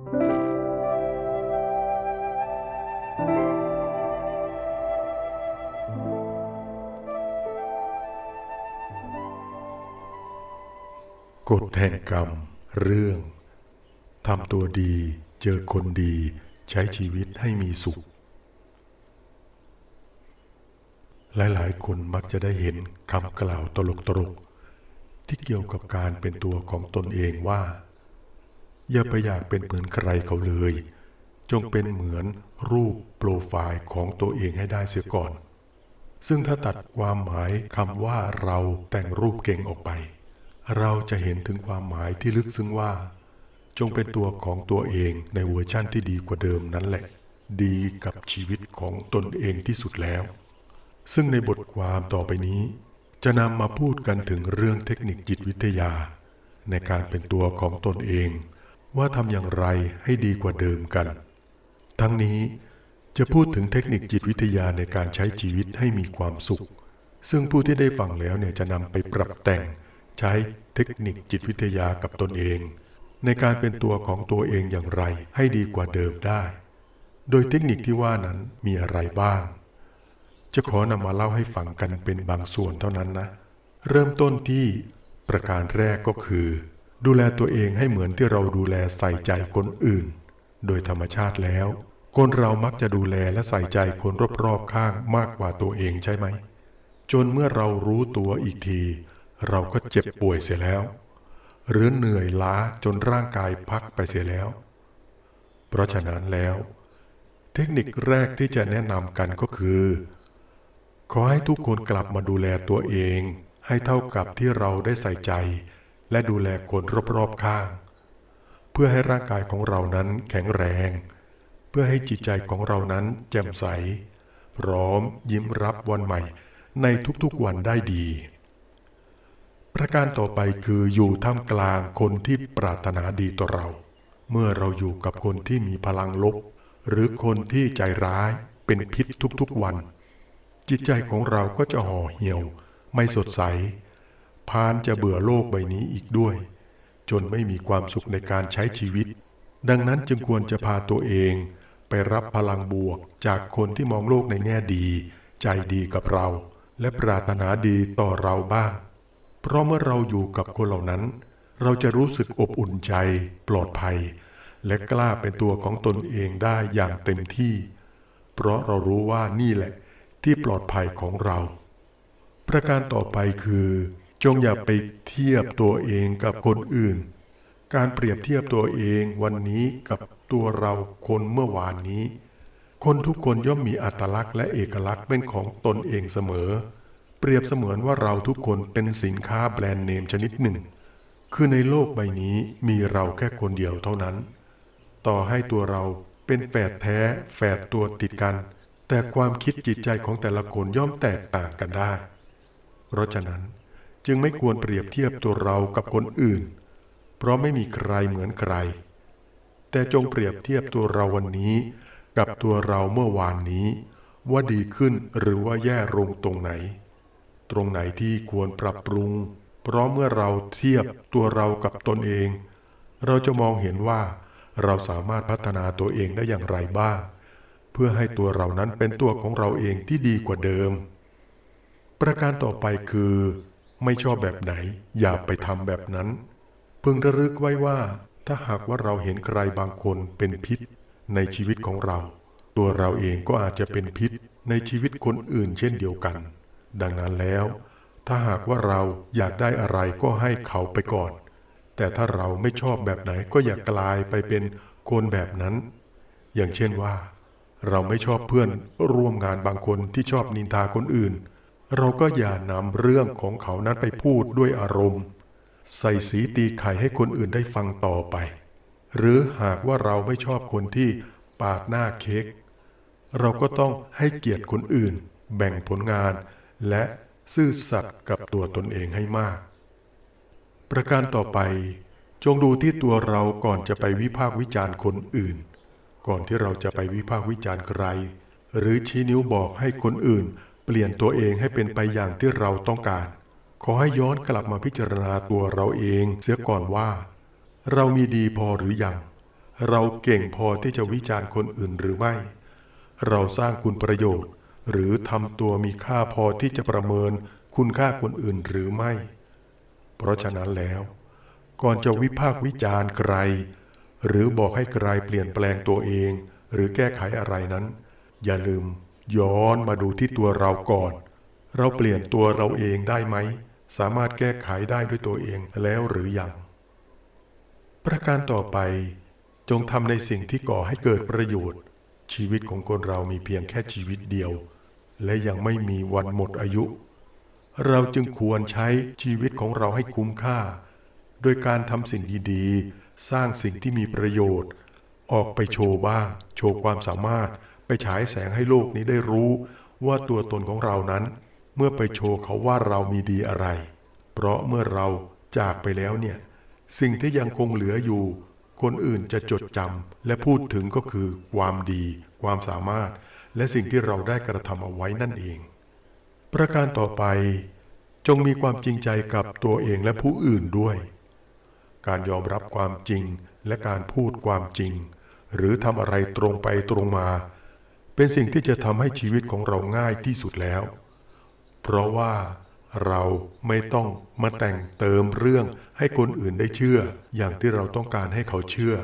กฎแห่งกรรม เรื่องทำตัวดี เจอคนดี ใช้ชีวิตให้มีสุข หลายๆ คนมักจะได้เห็นคำกล่าวตลกๆ ที่เกี่ยวกับการเป็นตัวของตนเองว่า อย่าไปอยากเป็นเหมือนใครเขาเลย จงเป็นเหมือนรูปโปรไฟล์ของตัวเองให้ได้เสียก่อน ซึ่งถ้าตัดความหมายคำว่าเราแต่งรูปเก่งออกไป เราจะเห็นถึงความหมายที่ลึกซึ้งว่า จงเป็นตัวของตัวเองในเวอร์ชั่นที่ดีกว่าเดิมนั่นแหละ ดีกับชีวิตของตนเองที่สุดแล้ว ซึ่งในบทความต่อไปนี้ จะนำมาพูดกันถึงเรื่องเทคนิคจิตวิทยา ในการเป็นตัวของตนเอง ว่าทำอย่างไรให้ดีกว่าเดิมกัน ทั้งนี้จะพูดถึงเทคนิคจิตวิทยาในการใช้ชีวิตให้มีความสุข ซึ่งผู้ที่ได้ฟังแล้วเนี่ยจะนำไปปรับแต่ง ใช้เทคนิคจิตวิทยากับตนเอง ในการเป็นตัวของตัวเองอย่างไรให้ดีกว่าเดิมได้ โดยเทคนิคที่ว่านั้นมีอะไรบ้าง จะขอนำมาเล่าให้ฟังกันเป็นบางส่วนเท่านั้นนะ เริ่มต้นที่ประการแรกก็คือ ดูแลตัวเองให้เหมือนที่เราดูแลใส่ใจคนอื่น โดยธรรมชาติแล้ว คนเรามักจะดูแลและใส่ใจคนรอบๆข้างมากกว่าตัวเองใช่ไหม จนเมื่อเรารู้ตัวอีกที เราก็เจ็บป่วยเสียแล้ว หรือเหนื่อยล้าจนร่างกายพักไปเสียแล้ว เพราะฉะนั้นแล้ว เทคนิคแรกที่จะแนะนำกันก็คือ ขอให้ทุกคนกลับมาดูแลตัวเอง ให้เท่ากับที่เราได้ใส่ใจ และดูแลคนรอบๆข้าง เพื่อให้ร่างกายของเรานั้นแข็งแรง เพื่อให้จิตใจของเรานั้นแจ่มใส พร้อมยิ้มรับวันใหม่ในทุกๆวันได้ดี ประการต่อไปคืออยู่ท่ามกลางคนที่ปรารถนาดีต่อเรา เมื่อเราอยู่กับคนที่มีพลังลบ หรือคนที่ใจร้ายเป็นพิษทุกๆวัน จิตใจของเราก็จะห่อเหี่ยว ไม่สดใส พานจะเบื่อโลกใบนี้อีกด้วย จนไม่มีความสุขในการใช้ชีวิต ดังนั้นจึงควรจะพาตัวเอง ไปรับพลังบวกจากคนที่มองโลกในแง่ดี ใจดีกับเรา และปรารถนาดีต่อเราบ้าง เพราะเมื่อเราอยู่กับคนเหล่านั้น เราจะรู้สึกอบอุ่นใจ ปลอดภัย และกล้าเป็นตัวของตนเองได้อย่างเต็มที่ เพราะเรารู้ว่านี่แหละที่ปลอดภัยของเรา ประการต่อไปคือ จงอย่าไปเทียบตัวเองกับคนอื่น การเปรียบเทียบตัวเองวันนี้กับตัวเราคนเมื่อวานนี้ คนทุกคนย่อมมีอัตลักษณ์และเอกลักษณ์เป็นของตนเองเสมอ เปรียบเสมือนว่าเราทุกคนเป็นสินค้าแบรนด์เนมชนิดหนึ่ง คือในโลกใบนี้มีเราแค่คนเดียวเท่านั้น ต่อให้ตัวเราเป็นแฝดแท้แฝดตัวติดกัน แต่ความคิดจิตใจของแต่ละคนย่อมแตกต่างกันได้ เพราะฉะนั้น จึงไม่ควรเปรียบเทียบตัวเรากับคนอื่น เพราะไม่มีใครเหมือนใคร แต่จงเปรียบเทียบตัวเราวันนี้ กับตัวเราเมื่อวานนี้ ว่าดีขึ้นหรือว่าแย่ลงตรงไหน ตรงไหนที่ควรปรับปรุง เพราะเมื่อเราเทียบตัวเรากับตนเอง เราจะมองเห็นว่าเราสามารถพัฒนาตัวเองได้อย่างไรบ้าง เพื่อให้ตัวเรานั้นเป็นตัวของเราเองที่ดีกว่าเดิม ประการต่อไปคือ ไม่ชอบแบบไหน อย่าไปทำแบบนั้นพึงระลึกไว้ว่า ถ้าหากว่าเราเห็นใครบางคนเป็นพิษ ในชีวิตของเรา ตัวเราเองก็อาจจะเป็นพิษในชีวิตคนอื่นเช่นเดียวกัน ดังนั้นแล้ว ถ้าหากว่าเราอยากได้อะไรก็ให้เขาไปก่อน แต่ถ้าเราไม่ชอบแบบไหนก็อย่ากลายไปเป็นคนแบบนั้น อย่างเช่นว่า เราไม่ชอบเพื่อนร่วมงานบางคนที่ชอบนินทาคนอื่น เราก็อย่านำเรื่องของเขานั้นไปพูดด้วยอารมณ์ ใส่สีตีไข่ให้คนอื่นได้ฟังต่อไป หรือหากว่าเราไม่ชอบคนที่ปาดหน้าเค้กเราก็ต้องให้เกียรติคนอื่น แบ่งผลงาน และซื่อสัตย์กับตัวตนเองให้มาก ประการต่อไป จงดูที่ตัวเราก่อนจะไปวิพากษ์วิจารณ์คนอื่น ก่อนที่เราจะไปวิพากษ์วิจารณ์ใคร หรือชี้นิ้วบอกให้คนอื่น เปลี่ยนตัวเองให้เป็นไปอย่างที่เราต้องการ ขอให้ย้อนกลับมาพิจารณาตัวเราเองเสียก่อนว่า เรามีดีพอหรือยัง เราเก่งพอที่จะวิจารณ์คนอื่นหรือไม่ เราสร้างคุณประโยชน์ หรือทำตัวมีค่าพอที่จะประเมินคุณค่าคนอื่นหรือไม่ เพราะฉะนั้นแล้ว ก่อนจะวิพากษ์วิจารณ์ใคร หรือบอกให้ใครเปลี่ยนแปลงตัวเอง หรือแก้ไขอะไรนั้น อย่าลืม ย้อนมาดูที่ตัวเราก่อน เราเปลี่ยนตัวเราเองได้ไหม สามารถแก้ไขได้ด้วยตัวเองแล้วหรือยัง ประการต่อไป จงทำในสิ่งที่ก่อให้เกิดประโยชน์ ชีวิตของคนเรามีเพียงแค่ชีวิตเดียว และยังไม่มีวันหมดอายุ เราจึงควรใช้ชีวิตของเราให้คุ้มค่า โดยการทำสิ่งดีๆ สร้างสิ่งที่มีประโยชน์ ออกไปโชว์บ้าง โชว์ความสามารถ ไปฉายแสงให้โลกนี้ได้รู้ว่าตัวตนของเรานั้น เมื่อไปโชว์เขาว่าเรามีดีอะไร เพราะเมื่อเราจากไปแล้วเนี่ย สิ่งที่ยังคงเหลืออยู่ คนอื่นจะจดจำและพูดถึงก็คือความดี ความสามารถ และสิ่งที่เราได้กระทำเอาไว้นั่นเอง ประการต่อไปจงมีความจริงใจกับตัวเองและผู้อื่นด้วย การยอมรับความจริงและการพูดความจริง หรือทำอะไรตรงไปตรงมา เป็นสิ่งที่จะทำให้ชีวิตของเราง่ายที่สุดแล้ว เพราะว่าเราไม่ต้องมาแต่งเติมเรื่องให้คนอื่นได้เชื่อ อย่างที่เราต้องการให้เขาเชื่อ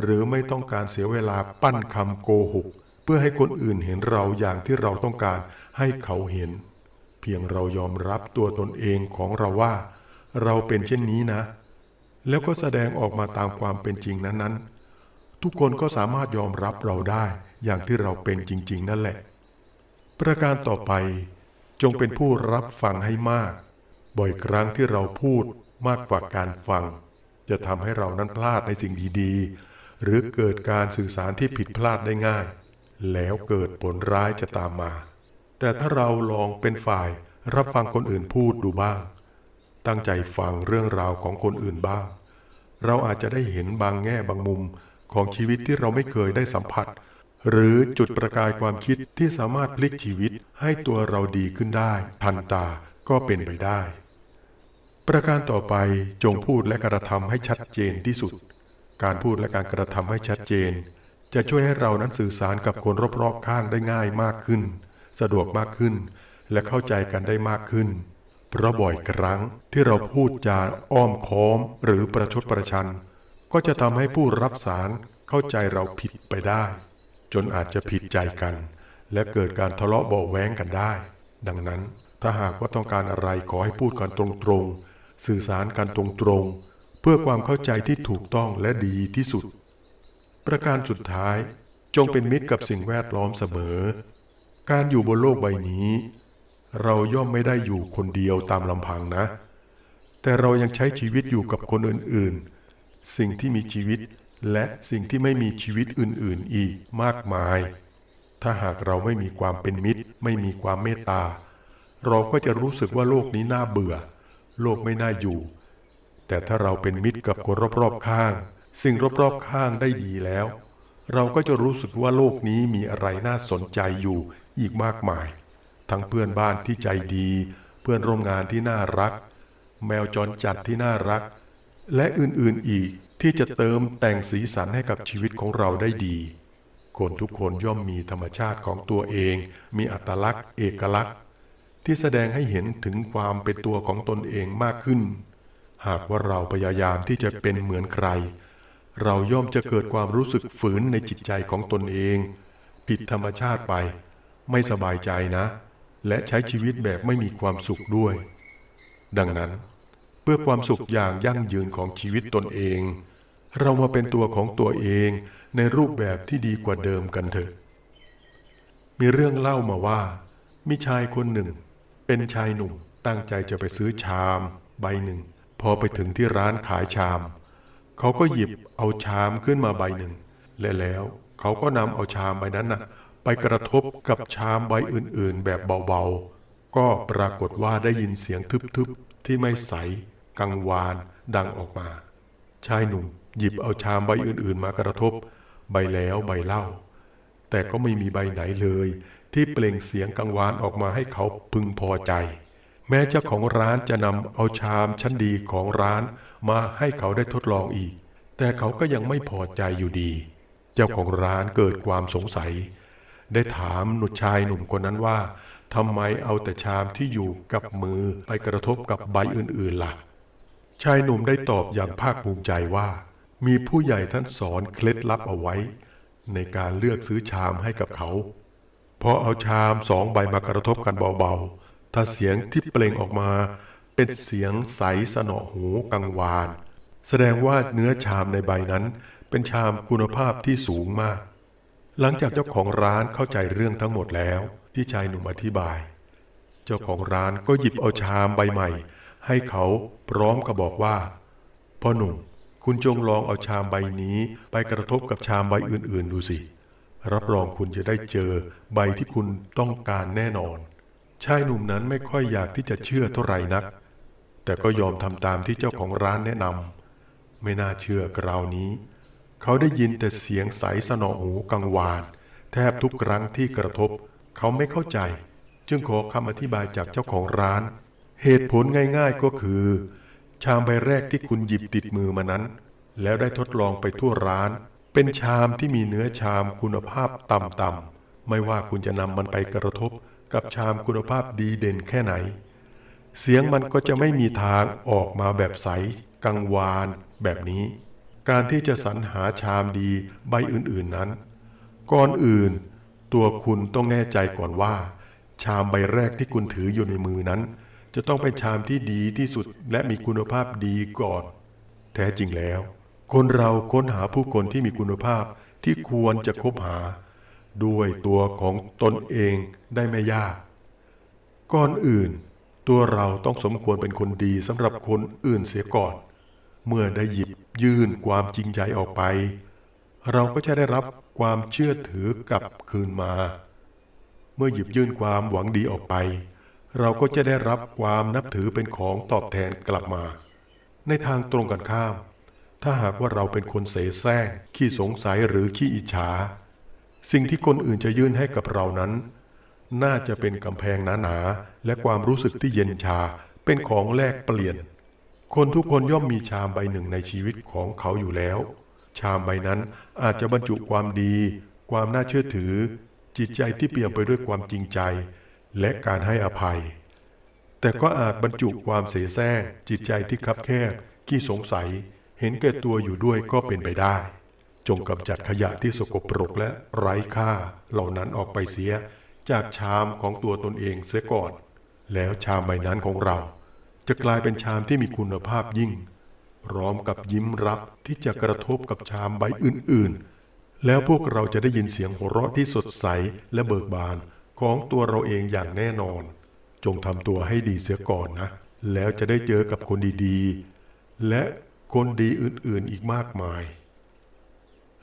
หรือไม่ต้องการเสียเวลาปั้นคำโกหก เพื่อให้คนอื่นเห็นเราอย่างที่เราต้องการให้เขาเห็น เพียงเรายอมรับตัวตนเองของเราว่า เราเป็นเช่นนี้นะ แล้วก็แสดงออกมาตามความเป็นจริงนั้นๆ ทุกคนก็สามารถยอมรับเราได้ อย่างที่เราเป็นจริง ๆ นั่นแหละ ประการต่อไปจงเป็นผู้รับฟังให้มาก บ่อยครั้งที่เราพูดมากกว่าการฟัง จะทำให้เรานั้นพลาดในสิ่งดีๆ หรือเกิดการสื่อสารที่ผิดพลาดได้ง่าย แล้วเกิดผลร้ายจะตามมา แต่ถ้าเราลองเป็นฝ่ายรับฟังคนอื่นพูดดูบ้าง ตั้งใจฟังเรื่องราวของคนอื่นบ้าง เราอาจจะได้เห็นบางแง่บางมุมของชีวิตที่เราไม่เคยได้สัมผัส หรือจุดประกายความคิดที่สามารถพลิกชีวิตให้ตัวเราดีขึ้นได้ ทันตาก็เป็นไปได้ ประการต่อไปจงพูดและกระทำให้ชัดเจนที่สุด การพูดและการกระทำให้ชัดเจน จะช่วยให้เรานั้นสื่อสารกับคนรอบๆข้างได้ง่ายมากขึ้น สะดวกมากขึ้น และเข้าใจกันได้มากขึ้น เพราะบ่อยครั้งที่เราพูดจาอ้อมค้อมหรือประชดประชัน ก็จะทำให้ผู้รับสารเข้าใจเราผิดไปได้ จนอาจจะผิดใจกัน และเกิดการทะเลาะเบาแว้งกันได้ ดังนั้นถ้าหากว่าต้องการอะไรขอให้พูดกันตรงๆ สื่อสารกันตรงๆ เพื่อความเข้าใจที่ถูกต้องและดีที่สุด ประการสุดท้ายจงเป็นมิตรกับสิ่งแวดล้อมเสมอ การอยู่บนโลกใบนี้ เราย่อมไม่ได้อยู่คนเดียวตามลำพังนะ แต่เรายังใช้ชีวิตอยู่กับคนอื่นๆ สิ่งที่มีชีวิต และสิ่งที่ไม่มีชีวิตอื่นๆอีกมากมาย ถ้าหากเราไม่มีความเป็นมิตร ไม่มีความเมตตา เราก็จะรู้สึกว่าโลกนี้น่าเบื่อ โลกไม่น่าอยู่ แต่ถ้าเราเป็นมิตรกับคนรอบๆข้าง สิ่งรอบๆข้างได้ดีแล้ว เราก็จะรู้สึกว่าโลกนี้มีอะไรน่าสนใจอยู่อีกมากมาย ทั้งเพื่อนบ้านที่ใจดี เพื่อนร่วมงานที่น่ารัก แมวจรจัดที่น่ารัก และอื่นๆอีก ที่จะเติมแต่งสีสันให้กับชีวิตของเราได้ดี คนทุกคนย่อมมีธรรมชาติของตัวเอง มีอัตลักษณ์ เอกลักษณ์ ที่แสดงให้เห็นถึงความเป็นตัวของตนเองมากขึ้น หากว่าเราพยายามที่จะเป็นเหมือนใคร เราย่อมจะเกิดความรู้สึกฝืนในจิตใจของตนเอง ผิดธรรมชาติไป ไม่สบายใจนะ และใช้ชีวิตแบบไม่มีความสุขด้วย ดังนั้น เพื่อความสุขอย่างยั่งยืนของชีวิตตนเอง เรามาเป็นตัวของตัวเองในรูปแบบที่ดีกว่าเดิมกันเถอะ มีเรื่องเล่ามาว่า มีชายคนหนึ่ง เป็นชายหนุ่มตั้งใจจะไปซื้อชาม ใบหนึ่ง พอไปถึงที่ร้านขายชาม เขาก็หยิบเอาชามขึ้นมาใบหนึ่ง และแล้วเขาก็นำเอาชามใบนั้นน่ะไปกระทบกับชามใบอื่น ๆ แบบเบาๆ ก็ปรากฏว่าได้ยินเสียงทึบๆ ที่ไม่ใส กังวานดังออกมา ชายหนุ่มหยิบเอาชามใบอื่นๆ มากระทบ ใบแล้วใบเล่า แต่ก็ไม่มีใบไหนเลย ที่เปล่งเสียงกังวานออกมาให้เขาพึงพอใจ แม้เจ้าของร้านจะนำเอาชามชั้นดีของร้านมาให้เขาได้ทดลองอีก แต่เขาก็ยังไม่พอใจอยู่ดี เจ้าของร้านเกิดความสงสัย ได้ถามหนุ่มชายหนุ่มคนนั้นว่าทำไมเอาแต่ชามที่อยู่กับมือไปกระทบกับใบอื่นๆล่ะ ชายหนุ่มได้ตอบอย่างภาคภูมิใจว่า มีผู้ใหญ่ท่านสอนเคล็ดลับเอาไว้ ในการเลือกซื้อชามให้กับเขาพอเอาชามสองใบมากระทบกันเบาๆ ถ้าเสียงที่เปล่งออกมา เป็นเสียงใสสนอหูกังวาน แสดงว่าเนื้อชามในใบนั้น เป็นชามคุณภาพที่สูงมาก หลังจากเจ้าของร้านเข้าใจเรื่องทั้งหมดแล้วที่ชายหนุ่มอธิบาย เจ้าของร้านก็หยิบเอาชามใบใหม่ ให้เขาพร้อมกับบอกว่าพ่อหนุ่ม คุณจงลองเอาชามใบนี้ไปกระทบกับชามใบอื่น ๆ ดูสิ รับรองคุณจะได้เจอใบที่คุณต้องการแน่นอน ชายหนุ่มนั้นไม่ค่อยอยากที่จะเชื่อเท่าไหร่นัก แต่ก็ยอมทำตามที่เจ้าของร้านแนะนำไม่น่าเชื่อกราวนี้ เขาได้ยินแต่เสียงใสสนอหูกังวาน แทบทุกครั้งที่กระทบ เขาไม่เข้าใจ จึงขอคำอธิบายจากเจ้าของร้าน เหตุผลง่ายๆก็คือ ชามใบแรกที่คุณหยิบติดมือมานั้น แล้วได้ทดลองไปทั่วร้าน เป็นชามที่มีเนื้อชามคุณภาพต่ำๆไม่ว่าคุณจะนำมันไปกระทบกับชามคุณภาพดีเด่นแค่ไหน เสียงมันก็จะไม่มีทางออกมาแบบใส กังวาน แบบนี้ การที่จะสรรหาชามดีใบอื่นๆนั้น ก่อนอื่น ตัวคุณต้องแน่ใจก่อนว่า ชามใบแรกที่คุณถืออยู่ในมือนั้น จะต้องเป็นชามที่ดีที่สุดและมีคุณภาพดีก่อน แท้จริงแล้ว คนเราค้นหาผู้คนที่มีคุณภาพที่ควรจะคบหา ด้วยตัวของตนเองได้ไม่ยาก ก่อนอื่น ตัวเราต้องสมควรเป็นคนดีสำหรับคนอื่นเสียก่อน เมื่อได้หยิบยื่นความจริงใจออกไป เราก็จะได้รับความเชื่อถือกลับคืนมา เมื่อหยิบยื่นความหวังดีออกไป เราก็จะได้รับความนับถือเป็นของตอบแทนกลับมา ในทางตรงกันข้าม ถ้าหากว่าเราเป็นคนเสแสร้งขี้สงสัยหรือขี้อิจฉา สิ่งที่คนอื่นจะยื่นให้กับเรานั้น น่าจะเป็นกำแพงหนาๆและความรู้สึกที่เย็นชาเป็นของแลกเปลี่ยน คนทุกคนย่อมมีชามใบหนึ่งในชีวิตของเขาอยู่แล้ว ชามใบนั้นอาจจะบรรจุความดี ความน่าเชื่อถือ จิตใจที่เปี่ยมไปด้วยความจริงใจ และการให้อภัย แต่ก็อาจบรรจุความเสแสร้งจิตใจที่คับแคบขี้สงสัย เห็นแก่ตัวอยู่ด้วยก็เป็นไปได้ จงกำจัดขยะที่สกปรกและไร้ค่า เหล่านั้นออกไปเสียจากชามของตัวตนเองเสียก่อน แล้วชามใบนั้นของเรา จะกลายเป็นชามที่มีคุณภาพยิ่งพร้อมกับยิ้มรับที่จะกระทบกับชามใบอื่นๆ แล้วพวกเราจะได้ยินเสียงหัวเราะที่สดใสและเบิกบาน ของตัวเราเองอย่างแน่นอน จงทำตัวให้ดีเสียก่อนนะ แล้วจะได้เจอกับคนดีๆ และคนดีอื่นๆอีกมากมาย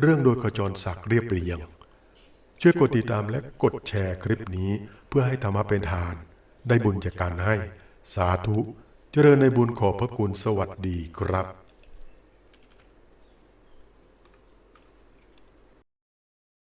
เรื่องโดยขจรศักดิ์เรียบเรียง ช่วยกดติดตามและกดแชร์คลิปนี้เพื่อให้ธรรมะเป็นทาน ได้บุญจากการให้ สาธุ เจริญในบุญขอบพระคุณสวัสดีครับ